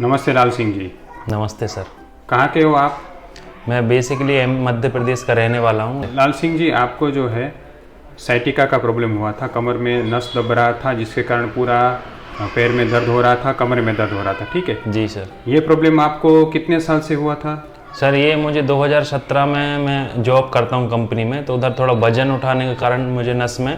नमस्ते लाल सिंह जी। नमस्ते सर। कहाँ के हो आप? मैं बेसिकली मध्य प्रदेश का रहने वाला हूँ। लाल सिंह जी आपको जो है साइटिका का प्रॉब्लम हुआ था। कमर में नस दब रहा था जिसके कारण पूरा पैर में दर्द हो रहा था कमर में दर्द हो रहा था ठीक है? जी सर। ये प्रॉब्लम आपको कितने साल से हुआ था? सर ये मुझे 2017 में मैं जॉब करता हूँ कंपनी में तो उधर थोड़ा वज़न उठाने के कारण मुझे नस में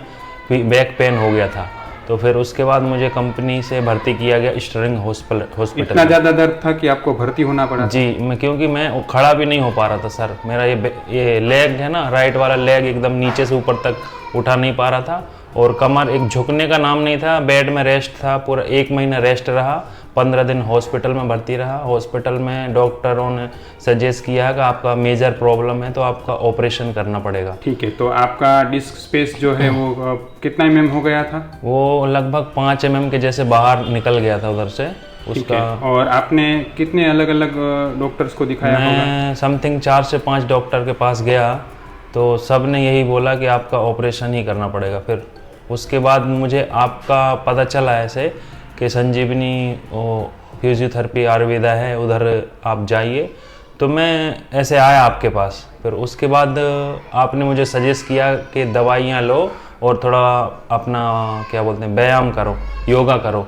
बैक पेन हो गया था। तो फिर उसके बाद मुझे कंपनी से भर्ती किया गया स्टरिंग हॉस्पिटल हॉस्पिटल। इतना ज़्यादा दर्द था कि आपको भर्ती होना पड़ा जी मैं क्योंकि मैं खड़ा भी नहीं हो पा रहा था सर। मेरा ये ये लेग है ना राइट वाला लेग एकदम नीचे से ऊपर तक उठा नहीं पा रहा था। और कमर एक झुकने का नाम नहीं था बेड में रेस्ट था पूरा एक महीना रेस्ट रहा। पंद्रह दिन हॉस्पिटल में भर्ती रहा। हॉस्पिटल में डॉक्टरों ने सजेस्ट किया कि आपका मेजर प्रॉब्लम है तो आपका ऑपरेशन करना पड़ेगा। ठीक है तो आपका डिस्क स्पेस जो है वो कितना एम हो गया था? वो लगभग पाँच एम के जैसे बाहर निकल गया था उधर से। उसका और आपने कितने अलग अलग डॉक्टर्स को दिखाया मैं समथिंग चार से पाँच डॉक्टर के पास गया तो सबने यही बोला कि आपका ऑपरेशन ही करना पड़ेगा। फिर उसके बाद मुझे आपका पता चला ऐसे कि संजीवनी फिजियोथेरेपी आयुर्वेदा है, उधर आप जाइए। तो मैं ऐसे आया आपके पास। फिर उसके बाद आपने मुझे सजेस्ट किया कि दवाइयाँ लो और थोड़ा अपना, क्या बोलते हैं, व्यायाम करो, योगा करो।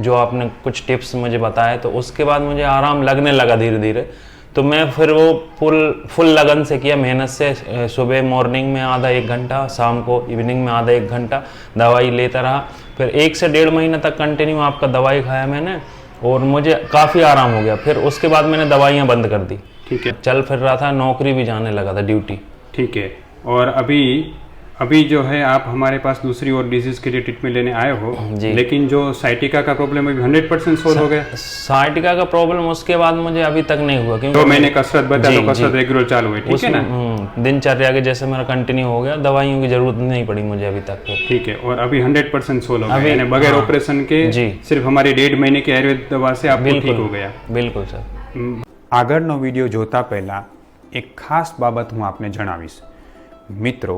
जो आपने कुछ टिप्स मुझे बताए तो उसके बाद मुझे आराम लगने लगा धीरे धीरे तो मैं फिर वो फुल फुल लगन से किया, मेहनत से सुबह मॉर्निंग में आधा एक घंटा, शाम को इवनिंग में आधा एक घंटा दवाई लेता रहा। फिर एक से डेढ़ महीने तक कंटिन्यू आपका दवाई खाया मैंने और मुझे काफ़ी आराम हो गया। फिर उसके बाद मैंने दवाइयाँ बंद कर दी। ठीक है। चल फिर रहा था नौकरी भी जाने लगा था ड्यूटी ठीक है। और अभी अभी जो है आप हमारे पास दूसरी और डिजीज के लिए ट्रीटमेंट लेने आए हो जी। लेकिन जो साइटिका का प्रॉब्लम अभी हंड्रेड परसेंट सोल्व हो गया साइटिका का प्रॉब्लम उसके बाद मुझे अभी तक नहीं हुआ क्योंकि तो मैंने कसरत बताया जी, तो कसरत जी। रेगुलर चालू है ठीक है ना हम्म, दिनचर्या के जैसे मेरा कंटिन्यू हो गया दवाइयों की जरूरत नहीं पड़ी मुझे अभी तक फिर ठीक है और अभी हंड्रेड परसेंट सोल्व हो गया अभी- यानी बगैर हाँ। ऑपरेशन के जी। सिर्फ हमारी डेढ़ महीने की आयुर्वेद दवा से आपको बिल्कुल ठीक हो गया બિલકુલ સર આગળનો વિડીયો જોતા પહેલાં એક ખાસ બાબત હું આપને જણાવીશ મિત્રો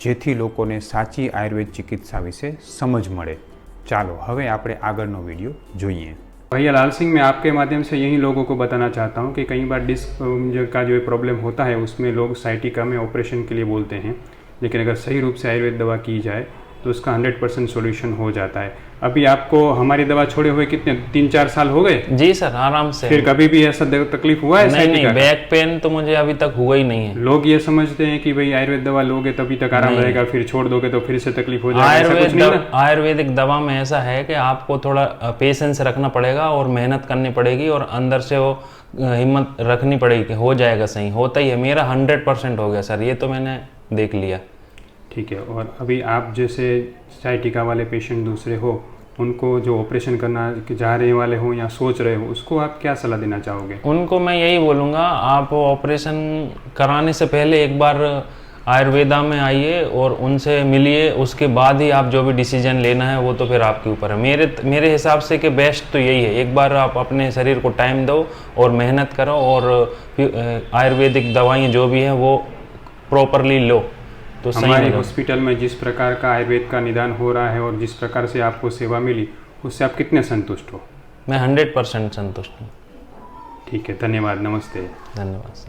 જેથી લોકોને સાચી આયુર્વેદ ચિકિત્સા વિશે સમજ મળે ચાલો હવે આપણે આગળનો વિડીયો જોઈએ भैया लाल सिंह मैं आपके माध्यम से यही लोगों को बताना चाहता हूँ कि कई बार डिस्क अम, जो का जो प्रॉब्लम होता है उसमें लोग साइटिका में ऑपरेशन के लिए बोलते हैं लेकिन अगर सही रूप से आयुर्वेद दवा की जाए तो उसका हंड्रेड परसेंट सोल्यूशन हो जाता है। अभी आपको हमारी दवा छोड़े हुए कितने तीन चार साल हो गए? जी सर आराम से। फिर कभी भी ऐसा तकलीफ़ हुआ है नहीं नहीं बैक पेन तो मुझे अभी तक हुआ ही नहीं है। लोग ये समझते हैं कि भाई आयुर्वेद दवा लोगे तभी तक आराम रहेगा फिर छोड़ दोगे तो फिर से तकलीफ़ हो जाएगा आयुर्वेद आयुर्वेदिक दवा में ऐसा है कि आपको थोड़ा पेशेंस रखना पड़ेगा और मेहनत करनी पड़ेगी और अंदर से वो हिम्मत रखनी पड़ेगी कि हो जाएगा सही। होता ही है मेरा हंड्रेड परसेंट हो गया सर ये तो मैंने देख लिया। ठीक है, और अभी आप जैसे साइटिका वाले पेशेंट दूसरे हो, उनको जो ऑपरेशन करना, जा रहे वाले हो या सोच रहे हो, उसको आप क्या सलाह देना चाहोगे? उनको मैं यही बोलूँगा, आप ऑपरेशन कराने से पहले एक बार आयुर्वेदा में आइए और उनसे मिलिए, उसके बाद ही आप जो भी डिसीज़न लेना है, वो तो फिर आपके ऊपर है। मेरे मेरे हिसाब से कि बेस्ट तो यही है, एक बार आप अपने शरीर को टाइम दो और मेहनत करो और आयुर्वेदिक दवाएँ जो भी हैं, वो प्रॉपरली लो। तो हमारे हॉस्पिटल में जिस प्रकार का आयुर्वेद का निदान हो रहा है और जिस प्रकार से आपको सेवा मिली उससे आप कितने संतुष्ट हो? मैं हंड्रेड परसेंट संतुष्ट हूँ। ठीक है धन्यवाद नमस्ते। धन्यवाद